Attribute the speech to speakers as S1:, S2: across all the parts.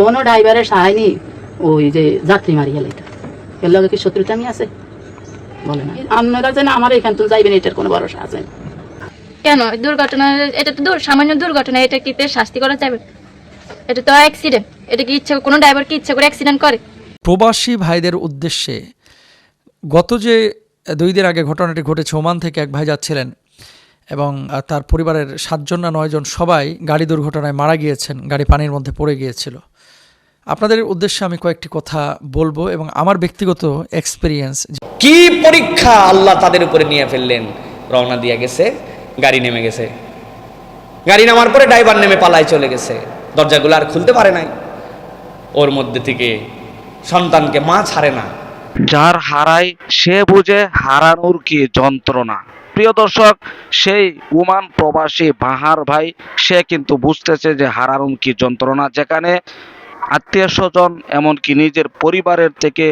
S1: কোনো ড্রাইভারের সাহায্যনি ওই যে যাত্রী মারি গেল এটা। এর লগে কি শত্রুতা আমি আছে? বলে না। আপনারা যেন আমার এখান থেকে যাইবেন এটার কোনো ভরসা আছে? না।
S2: কেন দুর্ঘটনা এটা তো সামান্য দুর্ঘটনা এটা কি তে শাস্তি করা যাবে? এটা তো অ্যাক্সিডেন্ট এটা কি ইচ্ছে কোনো ড্রাইভার কি ইচ্ছে করে অ্যাক্সিডেন্ট করে?
S3: প্রবাসী ভাইদের উদ্দেশ্যে গত যে দুই দিন আগে ঘটনাটি ঘটেছে ওমান থেকে এক ভাই যাচ্ছিলেন এবং তার পরিবারের সাতজন না নয়জন সবাই গাড়ি দুর্ঘটনায় মারা গিয়েছেন গাড়ি পানির মধ্যে পড়ে গিয়েছিল। আপনাদের উদ্দেশ্যে আমি কয়েকটি কথা বলব এবং আমার ব্যক্তিগত এক্সপিরিয়েন্স
S4: কি পরীক্ষা আল্লাহ তাদের উপরে নিয়ে ফেললেন? রওনা দিয়ে গেছে গাড়ি নেমে গেছে। গাড়ি নামার পরে ড্রাইভার নেমে পালায় চলে গেছে। দরজাগুলো আর খুলতে পারে নাই। ওর মধ্যে থেকে সন্তানকে মা ছাড়ে না।
S5: যার হারায় সে বুঝে হারানোর কি যন্ত্রণা। প্রিয় দর্শক সেই উমান প্রবাসী বাহার ভাই সে কিন্তু বুঝতেছে যে হারানোর কি যন্ত্রণা। যেখানে আত্মীয় স্বজন এমনকি নিজের পরিবারের থেকে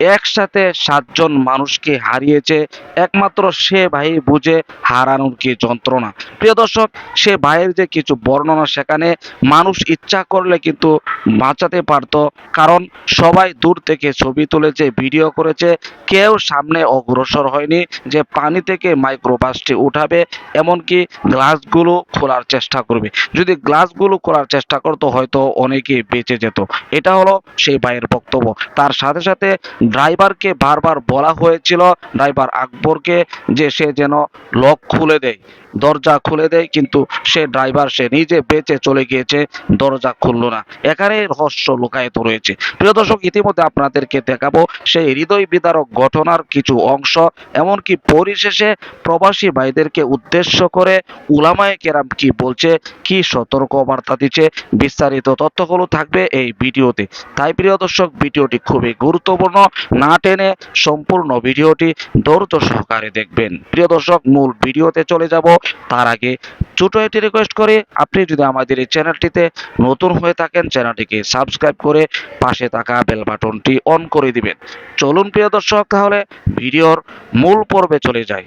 S5: একসাথে সাতজন মানুষকে হারিয়েছে। একমাত্র সে ভাই বুঝে হারানোর কি যন্ত্রণা। প্রিয় দর্শক, সে ভাইয়ের যে কিছু বর্ণনা সেখানে মানুষ ইচ্ছা করলে কিন্তু বাঁচাতে পারতো। কারণ সবাই দূর থেকে ছবি তুলেছে, ভিডিও করেছে। কেউ সামনে অগ্রসর হয়নি যে পানি থেকে মাইক্রোবাসটি উঠাবে, এমনকি গ্লাসগুলো খোলার চেষ্টা করবে। যদি গ্লাসগুলো খোলার চেষ্টা করতো, হয়তো অনেকেই বেঁচে যেত। এটা হলো সেই ভাইয়ের বক্তব্য। তার সাথে সাথে ড্রাইভারকে বারবার বলা হয়েছিল ড্রাইভার আকবরকে যে সে যেন লক খুলে দেয়। দরজা খুলে দেয়, কিন্তু সে ড্রাইভার সে নিজে বেঁচে চলে গিয়েছে, দরজা খুললো না। এখানে রহস্য লুকায়িত রয়েছে। প্রিয় দর্শক, ইতিমধ্যে আপনাদেরকে দেখাবো সেই হৃদয় বিদারক ঘটনার কিছু অংশ, এমনকি পরিশেষে প্রবাসী ভাইদেরকে উদ্দেশ্য করে উলামায়ে কেরাম কি বলছে, কি সতর্ক বার্তা দিচ্ছে, বিস্তারিত তথ্যগুলো থাকবে এই ভিডিওতে। তাই প্রিয় দর্শক, ভিডিওটি খুবই গুরুত্বপূর্ণ, না টেনে সম্পূর্ণ ভিডিওটি ধৈর্য সহকারে দেখবেন। প্রিয় দর্শক, মূল ভিডিওতে চলে যাব তার আগে ছোট একটি রিকোয়েস্ট করে আপনি যদি আমাদের এই চ্যানেলটিতে নতুন হয়ে থাকেন চ্যানেলটিকে সাবস্ক্রাইব করে পাশে থাকা বেল বাটনটি অন করে দিবেন। চলুন প্রিয় দর্শক তাহলে ভিডিওর মূল পর্বে চলে যাই।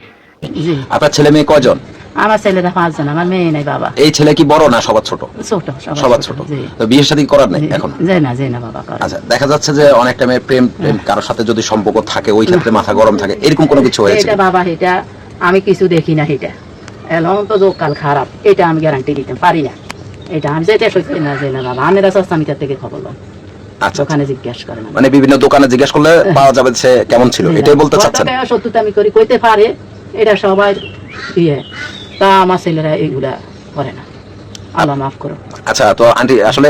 S6: আপনার ছেলে মেয়ে কজন?
S1: আমার ছেলেরা পাঁচজন আমার মেয়ে নাই বাবা।
S6: এই ছেলে কি বড় না সবার ছোট?
S1: ছোট
S6: সবার ছোট তো বিয়ের শাদী করার নেই এখন?
S1: যে না যে না বাবা করে
S6: আচ্ছা দেখা যাচ্ছে যে অনেক টাইমে প্রেম প্রেম কারোর সাথে যদি সম্পর্ক থাকে ওই ক্ষেত্রে মাথা গরম থাকে এরকম কোনো কিছু হয়েছে
S1: এটা বাবা এটা আমি কিছু দেখি না এটা। এমন তো যোগ খারাপ। এটা আমি গ্যারান্টি দিতে পারি না। এটা আমি যেতে সত্যি না যে না বাবা আমি রাস্তা আমি তার থেকে খবর লম
S6: আচ্ছা
S1: ওখানে জিজ্ঞেস করে না।
S6: মানে বিভিন্ন দোকানে জিজ্ঞেস করলে পাওয়া যাবে সে কেমন ছিল এটাই বলতে চাচ্ছেন?
S1: সত্যতা আমি করি কইতে পারে এটা সবাই ইয়ে। তা আমার ছেলেরা এইগুলা করে না। আল্লাহ মাফ করো
S6: আচ্ছা তো আন্টি আসলে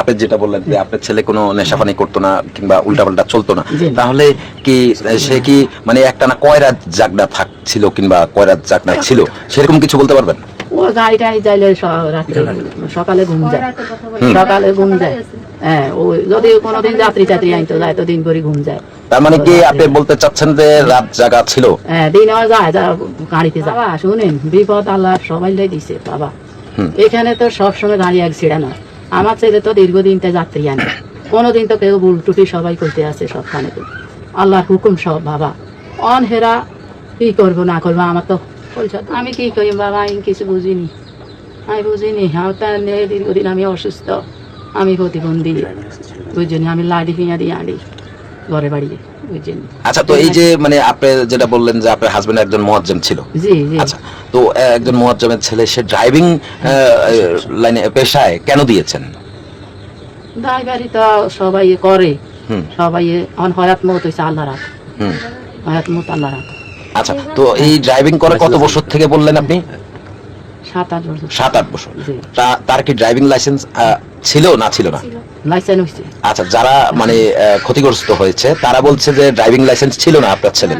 S6: আপনি যেটা বললেন যে আপনার ছেলে কোনো নেশাপানি করতো না কিংবা উল্টাপাল্টা চলতো না তাহলে কি সে কি মানে একটা না কয় রাত জাগনা থাকছিল কিংবা কয় রাত জাগনা ছিল? সেরকম কিছু বলতে পারবেন?
S1: ও গাড়ি টাড়ি যাইলে সকালে ঘুম যায়। সকালে ঘুম যায়। হ্যাঁ ওই যদি কোনোদিন যাত্রী টাত্রী আনতো যায় তো দিন করে ঘুম যায়।
S6: তার মানে কি আপনি বলতে চাচ্ছেন যে রাত জাগা ছিল?
S1: হ্যাঁ দিন যায় যা গাড়িতে যা বাবা, শুনেন বিপদ আল্লাহ সবাই লাই দিছে বাবা। এখানে তো সবসময় গাড়ি অ্যাক্সিডেন্ট হয় আমার ছেলে তো দীর্ঘদিন তো যাত্রী আনে। কোনোদিন তো কেউ ভুল টুটি সবাই করতে আছে সবখানে তো আল্লাহর হুকুম সব বাবা। অন হেরা কি করব না করব আমার তো আমি কি করি বাবা? আমি কিছু বুঝিনি। আমি বুঝিনি এমনি দীর্ঘদিন আমি অসুস্থ। আমি প্রতিবন্ধী। বুঝিনি আমি লাডি ফিয়া দিয়ে আনি। ঘরে বাড়িয়ে
S6: আচ্ছা তো এই যে মানে আপনি যেটা বললেন যে আপনার হাজবেন্ড একজন মুয়াজ্জম ছিল।
S1: জি জি।
S6: আচ্ছা তো একজন মুয়াজ্জমের ছেলে সে ড্রাইভিং লাইনে পেশায় কেন দিয়েছেন?
S1: ড্রাইভারি তো সবাই করে। সবাই অন হয়াত মত হয়েছে আল্লাহ হয়াত মত আল্লাহ
S6: আচ্ছা তো এই ড্রাইভিং করে কত বছর থেকে বললেন আপনি?
S1: সাত আট বছর।
S6: সাত আট বছর। তার কি ড্রাইভিং লাইসেন্স ছিল না ছিল না?
S1: লাইসেন্স হয়েছে।
S6: আচ্ছা যারা মানে ক্ষতিগ্রস্ত হয়েছে তারা বলছে যে ড্রাইভিং লাইসেন্স ছিল না আপনার ছেলে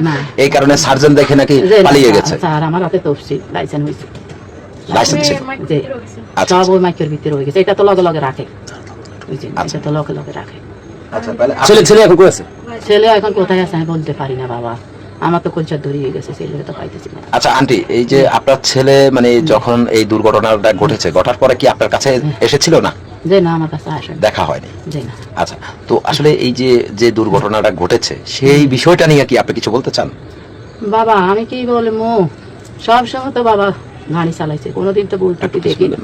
S6: এই কারণে সার্জন দেখে নাকি পালিয়ে গেছে।
S1: স্যার আমার হাতে তফসি লাইসেন্স হয়েছে।
S6: লাইসেন্স ছিল। আচ্ছা
S1: সব ওই মাইকের ভিতরে হয়ে গেছে। এটা তো লগে লগে রাখে।
S6: আচ্ছা।
S1: তো লগে লগে রাখে।
S6: আচ্ছা ছেলে ছেলে এখন করেছে
S1: ছেলে এখন কোথায় আছে আমি বলতে পারি না বাবা। আমার তো কলচার দড়িয়ে গেছে ছেলে তো পাইতেছি না।
S6: আচ্ছা আন্টি এই যে আপনার ছেলে মানে যখন এই দুর্ঘটনাটা ঘটেছে ঘটার পরে কি আপনার কাছে এসেছিল না?
S1: যে না আমার কাছে আসেন।
S6: দেখা হয়নি? আচ্ছা তো আসলে এই যে যে দুর্ঘটনাটা ঘটেছে সেই বিষয়টা নিয়ে কি আপনি কিছু বলতে চান?
S1: বাবা আমি কি বলব? সব সময় তো বাবা গাড়ি চালাইছে কোনোদিন তো ভুল দেখিনি।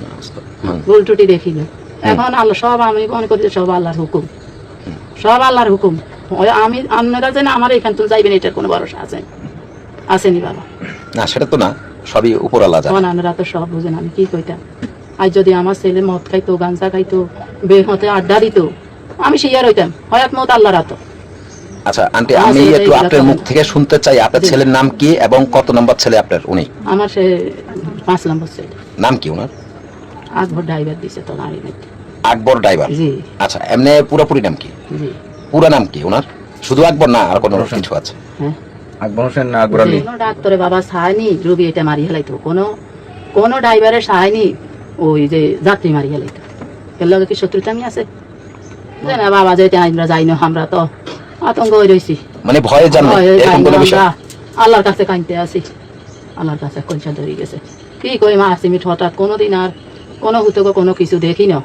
S6: হুম।
S1: ভুল ত্রুটি দেখিনি। এখন আল্লাহ সব আমি মনে করি সব আল্লাহর হুকুম। সব আল্লাহর হুকুম। আমি আপনারা যেন আমার এখান থেকে যাইবেন এটার কোনো ভরসা আছে? আসেনি বাবা।
S6: না সেটা তো না সবই উপর আল্লাহ জানে।
S1: আপনারা তো সব বুঝেন আমি কি কইতাম? আর যদি আমার ছেলে মদ খাইতো গাঞ্জা খাইতো বের হতে আড্ডা দিত আমি শিয়ার হইতাম। হয়াত মত আল্লাহর হাত।
S6: আচ্ছা আন্টি আমি একটু আপনার মুখ থেকে শুনতে চাই আপনার ছেলের নাম কি এবং কত নম্বর ছেলে আপনার উনি?
S1: আমার সে পাঁচ নম্বর ছেলে।
S6: নাম কি ওনার?
S1: আকবর ড্রাইভার দিছে তো গাড়ি নাকি
S6: আকবর ড্রাইভার?
S1: জি।
S6: আচ্ছা এমনি পুরোপুরি নাম কি?
S1: জি।
S6: পুরো নাম কি ওনার? শুধু আকবর না আর কোনো কিছু আছে?
S1: হ্যাঁ।
S7: আকবর হোসেন না আকবর আলী?
S1: কোনো ডাক্তারে বাবা সায়নি রুবি এটা মারি হেলাইতো কোনো কোনো ড্রাইভারের সায়নি ওই যে যাত্রী মারি হেলাইতো এর লগে কি শত্রুতামি আছে? না বাবা যেতে আমরা যাই না আমরা তো আতঙ্ক হয়ে রয়েছি
S6: মানে ভয়ে জান
S1: আল্লাহর কাছে কাঁদতে আছি। আল্লাহর কাছে কলসা ধরে গেছে। কি কই মা আসি মিঠ হঠাৎ কোনোদিন আর কোনো হুতো কোনো কিছু দেখি না।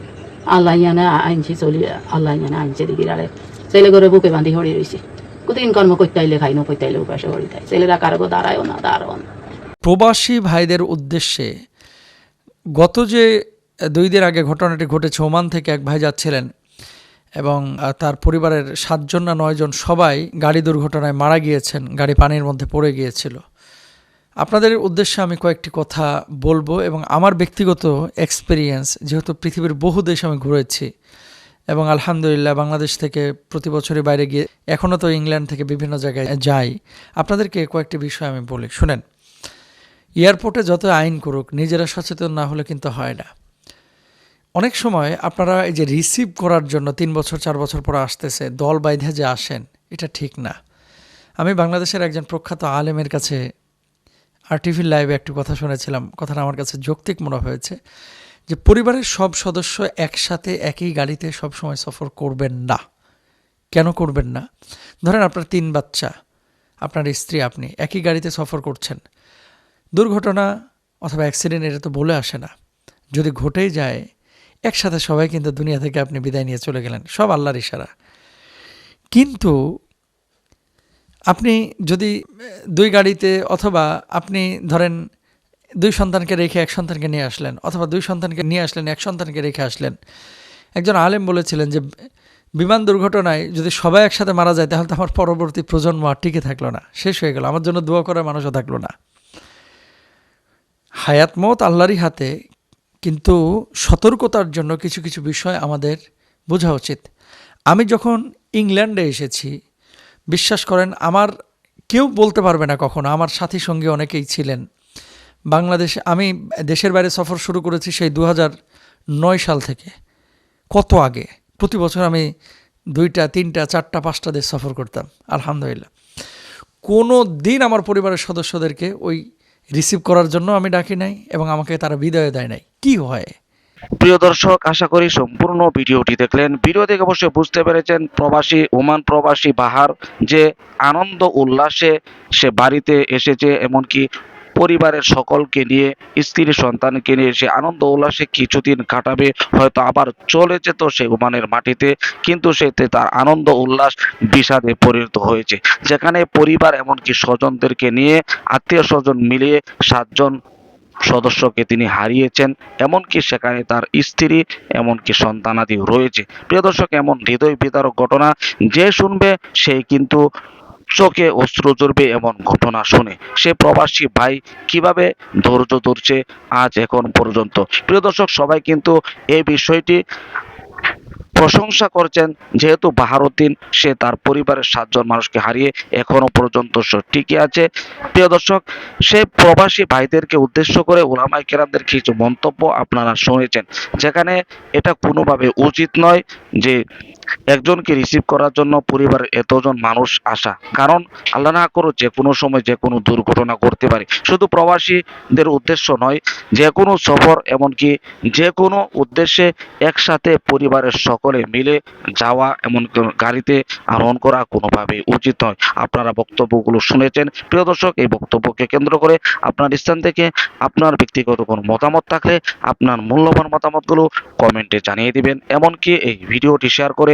S1: আল্লাহ ইয়ানে আইনছি চলি আল্লাহ ইয়ানে আইনছে দিদির আরে ছেলে করে বুকে বাঁধি হরি রয়েছি কতদিন কর্ম করতে আইলে খাই না করতে আইলে উপাসে হরি খাই ছেলেরা কারও দাঁড়ায়ও না দাঁড়াও না।
S3: প্রবাসী ভাইদের উদ্দেশ্যে গত যে দুই দিন আগে ঘটনাটি ঘটেছে, ওমান থেকে এক ভাই যাচ্ছিলেন এবং তার পরিবারের সাতজন না নয়জন সবাই গাড়ি দুর্ঘটনায় মারা গিয়েছেন, গাড়ি পানির মধ্যে পড়ে গিয়েছিল। আপনাদের উদ্দেশ্যে আমি কয়েকটি কথা বলব এবং আমার ব্যক্তিগত এক্সপিরিয়েন্স যেহেতু পৃথিবীর বহু দেশ আমি ঘুরেছি এবং আলহামদুলিল্লাহ বাংলাদেশ থেকে প্রতি বছরই বাইরে গিয়ে এখনও তো ইংল্যান্ড থেকে বিভিন্ন জায়গায় যাই। আপনাদেরকে কয়েকটি বিষয় আমি বলি। শুনেন এয়ারপোর্টে যত আইন করুক, নিজেরা সচেতন না হলে কিন্তু হয় না। অনেক সময় আপনারা এই যে রিসিভ করার জন্য তিন বছর, চার বছর পর আসতেছে, দল বাইধে যে আসেন, এটা ঠিক না। আমি বাংলাদেশের একজন প্রখ্যাত আলেমের কাছে আরটিভি লাইভে একটি কথা শুনেছিলাম, কথাটা আমার কাছে যৌক্তিক মনে হয়েছে, যে পরিবারের সব সদস্য একসাথে একই গাড়িতে সব সময় সফর করবেন না। কেন করবেন না? ধরেন আপনার তিন বাচ্চা, আপনার স্ত্রী আপনি, একই গাড়িতে সফর করছেন। দুর্ঘটনা অথবা অ্যাক্সিডেন্ট এটা তো বলে আসে না। যদি ঘটেই যায়, একসাথে সবাই কিন্তু দুনিয়া থেকে আপনি বিদায় নিয়ে চলে গেলেন। সব আল্লাহর ইশারা। কিন্তু আপনি যদি দুই গাড়িতে অথবা আপনি ধরেন দুই সন্তানকে রেখে এক সন্তানকে নিয়ে আসলেন, অথবা দুই সন্তানকে নিয়ে আসলেন, এক সন্তানকে রেখে আসলেন। একজন আলেম বলেছিলেন যে, বিমান দুর্ঘটনায় যদি সবাই একসাথে মারা যায়, তাহলে তো আমার পরবর্তী প্রজন্ম আর টিকে থাকল না। শেষ হয়ে গেল। আমার জন্য দোয়া করার মানুষও থাকল না। হায়াত মত আল্লাহরই হাতে, কিন্তু সতর্কতার জন্য কিছু কিছু বিষয় আমাদের বোঝা উচিত। আমি যখন ইংল্যান্ডে এসেছি, বিশ্বাস করেন, আমার কেউ বলতে পারবে না কখনো, আমার সাথী সঙ্গী অনেকেই ছিলেন। বাংলাদেশে, আমি দেশের বাইরে সফর শুরু করেছি সেই দু নয় সাল থেকে। কত আগে? প্রতি বছর আমি দুইটা, তিনটা, চারটা, পাঁচটা দেশ সফর করতাম, আলহামদুলিল্লাহ। কোনো দিন আমার পরিবারের সদস্যদেরকে ওই রিসিভ করার জন্য আমি ডাকি নাই এবং আমাকে তারা বিদায় দেয় নাই। কি হয়?
S5: প্রিয় দর্শক, আশা করি সম্পূর্ণ ভিডিওটি দেখলেন। ভিডিও দেখে অবশ্যই বুঝতে পেরেছেন, প্রবাসী, ওমান প্রবাসী বাহার যে আনন্দ, উল্লাসে সে বাড়িতে এসেছে, এমনকি পরিবারের সকলকে নিয়ে, স্ত্রী সন্তানকে নিয়ে সে আনন্দ উল্লাসে কিছুদিন কাটাবে, হয়তো আবার চলে যেত সে ওমানের মাটিতে, কিন্তু সেতে তার আনন্দ উল্লাস বিষাদে পরিণত হয়েছে। যেখানে পরিবার এমনকি স্বজনদেরকে নিয়ে, আত্মীয় স্বজন মিলিয়ে সাতজন সদস্যকে তিনি হারিয়েছেন, এমনকি সেখানে তার স্ত্রী, এমনকি সন্তানাদি রয়েছে। প্রিয় দর্শক, এমন হৃদয় বিতারক ঘটনা যে শুনবে, সে কিন্তু চোখে অশ্রু জড়বে এমন ঘটনা শুনে সে প্রবাসী ভাই কীভাবে ধৈর্য ধরছে আজ এখন পর্যন্ত? প্রিয় দর্শক, সবাই কিন্তু এই বিষয়টি প্রশংসা করছেন। যেহেতু বাহারুদ্দিন, সে তার পরিবারের সাতজন মানুষকে হারিয়ে এখনও পর্যন্ত টিকে আছে। প্রিয় দর্শক, সে প্রবাসী ভাইদেরকে উদ্দেশ্য করে ওলামাই কেরামদের কিছু মন্তব্য আপনারা শুনেছেন। যেখানে এটা কোনোভাবে উচিত নয় যে একজনকে রিসিভ করার জন্য পরিবারের এতজন মানুষ আসা। কারণ আল্লাহ না করো যে কোনো সময় যে কোনো দুর্ঘটনা ঘটতে পারে। শুধু প্রবাসীদের উদ্দেশ্য নয়, যে কোনো সফর এমনকি যে কোনো উদ্দেশ্যে একসাথে পরিবারের সকলে মিলে যাওয়া এমন গাড়িতে আরোহণ করা কোনোভাবে উচিত নয়। আপনারা বক্তব্যগুলো শুনেছেন। প্রিয় দর্শক, এই বক্তব্যকে কেন্দ্র করে আপনার স্থান থেকে আপনার ব্যক্তিগত কোনো মতামত থাকলে আপনার মূল্যবান মতামতগুলো কমেন্টে জানিয়ে দিবেন। এমনকি এই ভিডিওটি শেয়ার করে